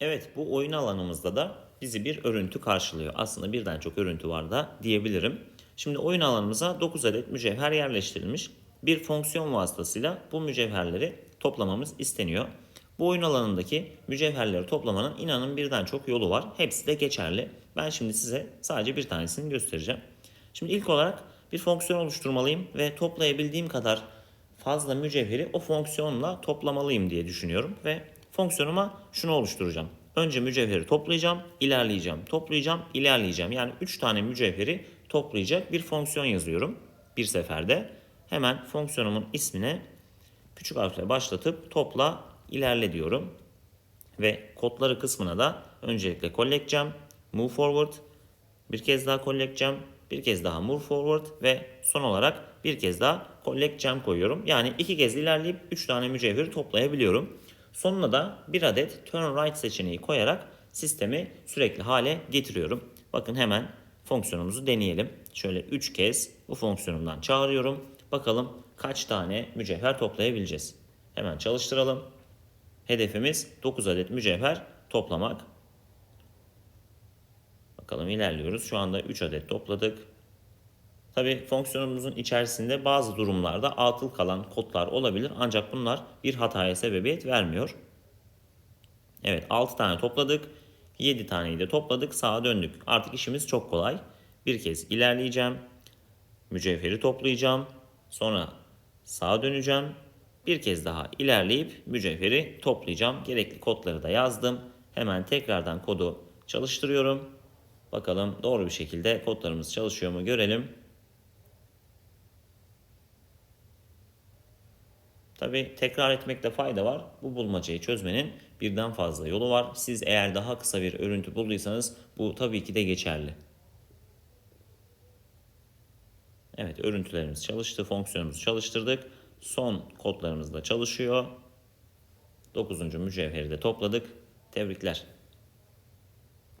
Evet bu oyun alanımızda da bizi bir örüntü karşılıyor. Aslında birden çok örüntü var da diyebilirim. Şimdi oyun alanımıza 9 adet mücevher yerleştirilmiş. Bir fonksiyon vasıtasıyla bu mücevherleri toplamamız isteniyor. Bu oyun alanındaki mücevherleri toplamanın inanın birden çok yolu var. Hepsi de geçerli. Ben şimdi size sadece bir tanesini göstereceğim. Şimdi ilk olarak bir fonksiyon oluşturmalıyım ve toplayabildiğim kadar fazla mücevheri o fonksiyonla toplamalıyım diye düşünüyorum ve fonksiyonuma şunu oluşturacağım. Önce mücevheri toplayacağım, ilerleyeceğim, toplayacağım, ilerleyeceğim. Yani 3 tane mücevheri toplayacak bir fonksiyon yazıyorum bir seferde. Hemen fonksiyonumun ismine küçük harfle başlatıp topla ilerle diyorum. Ve kodları kısmına da öncelikle collect'cem, move forward, bir kez daha collect'cem, bir kez daha move forward ve son olarak bir kez daha collect'cem koyuyorum. Yani iki kez ilerleyip 3 tane mücevheri toplayabiliyorum. Sonuna da bir adet turn right seçeneği koyarak sistemi sürekli hale getiriyorum. Bakın hemen fonksiyonumuzu deneyelim. Şöyle 3 kez bu fonksiyonumdan çağırıyorum. Bakalım kaç tane mücevher toplayabileceğiz. Hemen çalıştıralım. Hedefimiz 9 adet mücevher toplamak. Bakalım ilerliyoruz. Şu anda 3 adet topladık. Tabi fonksiyonumuzun içerisinde bazı durumlarda atıl kalan kodlar olabilir. Ancak bunlar bir hataya sebebiyet vermiyor. Evet 6 tane topladık. 7 taneyi de topladık. Sağa döndük. Artık işimiz çok kolay. Bir kez ilerleyeceğim. Mücevheri toplayacağım. Sonra sağa döneceğim. Bir kez daha ilerleyip mücevheri toplayacağım. Gerekli kodları da yazdım. Hemen tekrardan kodu çalıştırıyorum. Bakalım doğru bir şekilde kodlarımız çalışıyor mu görelim. Tabi tekrar etmekte fayda var. Bu bulmacayı çözmenin birden fazla yolu var. Siz eğer daha kısa bir örüntü bulduysanız bu tabii ki de geçerli. Evet örüntülerimiz çalıştı. Fonksiyonumuzu çalıştırdık. Son kodlarımız da çalışıyor. 9. mücevheri de topladık. Tebrikler.